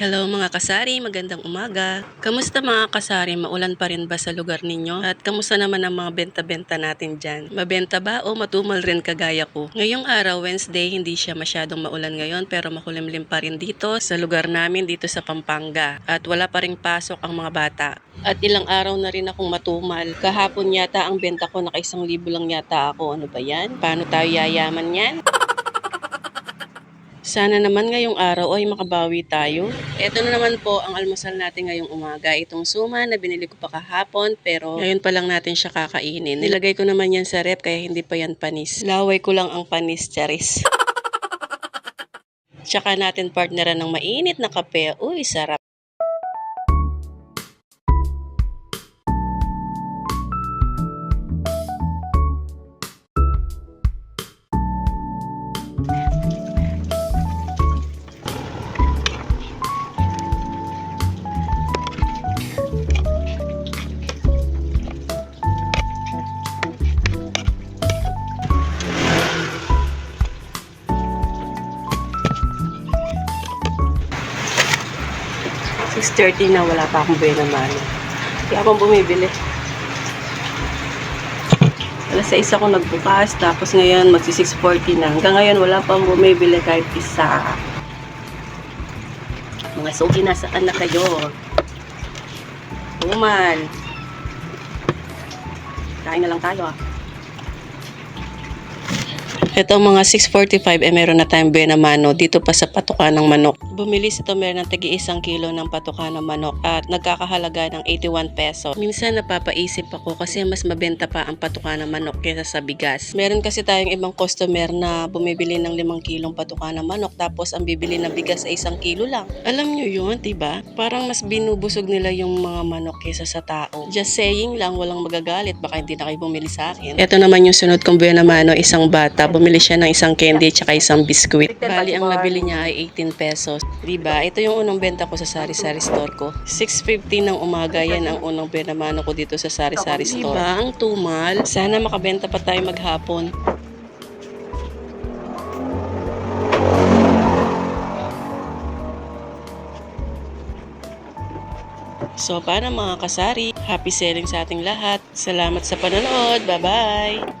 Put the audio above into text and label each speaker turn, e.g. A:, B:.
A: Hello mga kasari, magandang umaga. Kamusta mga kasari? Maulan pa rin ba sa lugar ninyo? At kamusta naman ang mga benta-benta natin dyan? Mabenta ba o matumal rin kagaya ko? Ngayong araw, Wednesday, hindi siya masyadong maulan ngayon pero makulimlim pa rin dito sa lugar namin dito sa Pampanga. At wala pa rin pasok ang mga bata. At ilang araw na rin akong matumal. Kahapon yata ang benta ko naka isang libo lang yata ako. Ano ba yan? Paano tayo yayaman yan? Sana naman ngayong araw ay makabawi tayo. Ito na naman po ang almusal natin ngayong umaga. Itong suma na binili ko pa kahapon pero ngayon pa lang natin siya kakainin. Nilagay ko naman yan sa rep kaya hindi pa yan panis. Laway ko lang ang panis, charis. Tsaka natin partneran ng mainit na kape. Uy, sarap. Six thirty na wala pa akong buhay naman. Hindi akong bumibili. Alas 6 ako nagbukas, tapos ngayon magsi 6.40 na. Hanggang ngayon wala pang bumibili kahit isa. Mga sugi, nasaan na kayo? Uman. Kain na lang tayo ah. Ito mga 6.45 eh meron na tayong benamano dito pa sa patukan ng manok. Bumili si Tomer ng tagi isang kilo ng patukan ng manok at nagkakahalaga ng 81 peso. Minsan napapaisip ako kasi mas mabenta pa ang patukan ng manok kaysa sa bigas. Meron kasi tayong ibang customer na bumibili ng 5 kilong patukan ng manok tapos ang bibili ng bigas ay isang kilo lang. Alam nyo yun, diba? Parang mas binubusog nila yung mga manok kaysa sa tao. Just saying lang, walang magagalit. Baka hindi na kayo bumili sa akin. Ito naman yung sunod kong benamano, isang bata. Bumili siya ng isang candy at isang biskuit. Bali, ang nabili niya ay 18 pesos. Diba? Ito yung unang benta ko sa sari-sari store ko. 6.50 ng umaga, yan ang unang benamano ko dito sa sari-sari store. Diba? Ang tumal. Sana makabenta pa tayo maghapon. So, paano mga kasari? Happy selling sa ating lahat. Salamat sa panonood. Bye-bye!